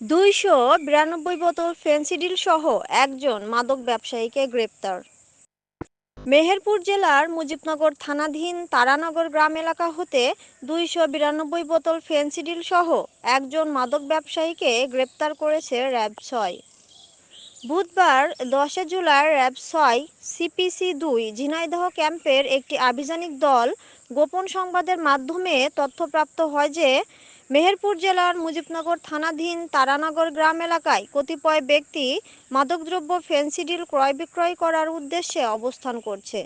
দুইশো বিরানব্বই বোতল ফেন্সিডিল সহ একজন মাদক ব্যবসায়ীকে গ্রেপ্তার। মেহেরপুর জেলার মুজিবনগর থানাধীন তারানগর গ্রাম এলাকা হতে দুইশো বিরানব্বই বোতল ফেন্সিডিল সহ একজন মাদক ব্যবসায়ীকে গ্রেপ্তার করেছে র্যাব ছয়। বুধবার দশে জুলাই র্যাব ছয় সিপিসি দুই ঝিনাইদহ ক্যাম্পের একটি আভিযানিক দল গোপন সংবাদের মাধ্যমে তথ্যপ্রাপ্ত হয় যে মেহেরপুর জেলার মুজিবনগর থানাধীন তারানগর গ্রাম এলাকায় কতিপয় ব্যক্তি মাদকদ্রব্য ফেন্সিডিল ক্রয় বিক্রয় করার উদ্দেশ্যে অবস্থান করছে।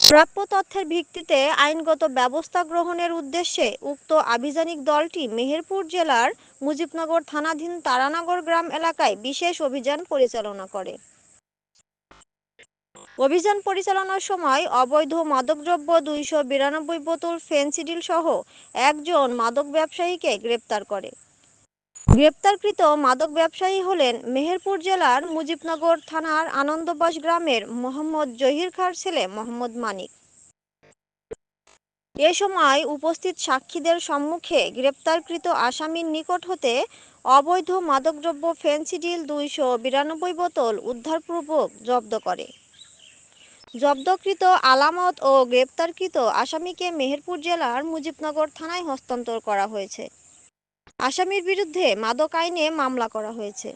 প্রাপ্য তথ্যের ভিত্তিতে আইনগত ব্যবস্থা গ্রহণের উদ্দেশ্যে উক্ত আভিযানিক দলটি মেহেরপুর জেলার মুজিবনগর থানাধীন তারানগর গ্রাম এলাকায় বিশেষ অভিযান পরিচালনা করে। অভিযান পরিচালনার সময় অবৈধ মাদকদ্রব্য দুইশো বিরানব্বই বোতল ফেন্সিডিল সহ একজন মাদক ব্যবসায়ীকে গ্রেপ্তার করে। গ্রেপ্তারকৃত মাদক ব্যবসায়ী হলেন মেহেরপুর জেলার মুজিবনগর থানার আনন্দবাস গ্রামের মোহাম্মদ জহির খার ছেলে মোহাম্মদ মানিক। এ সময় উপস্থিত সাক্ষীদের সম্মুখে গ্রেপ্তারকৃত আসামির নিকট হতে অবৈধ মাদকদ্রব্য ফেন্সিডিল দুইশো বিরানব্বই বোতল উদ্ধারপূর্বক জব্দ করে। জব্দকৃত, আলামত ও গ্রেপ্তারকৃত আসামিকে মেহেরপুর জেলার মুজিবনগর থানায় হস্তান্তর করা হয়েছে। আসামির বিরুদ্ধে মাদক আইনে মামলা করা হয়েছে।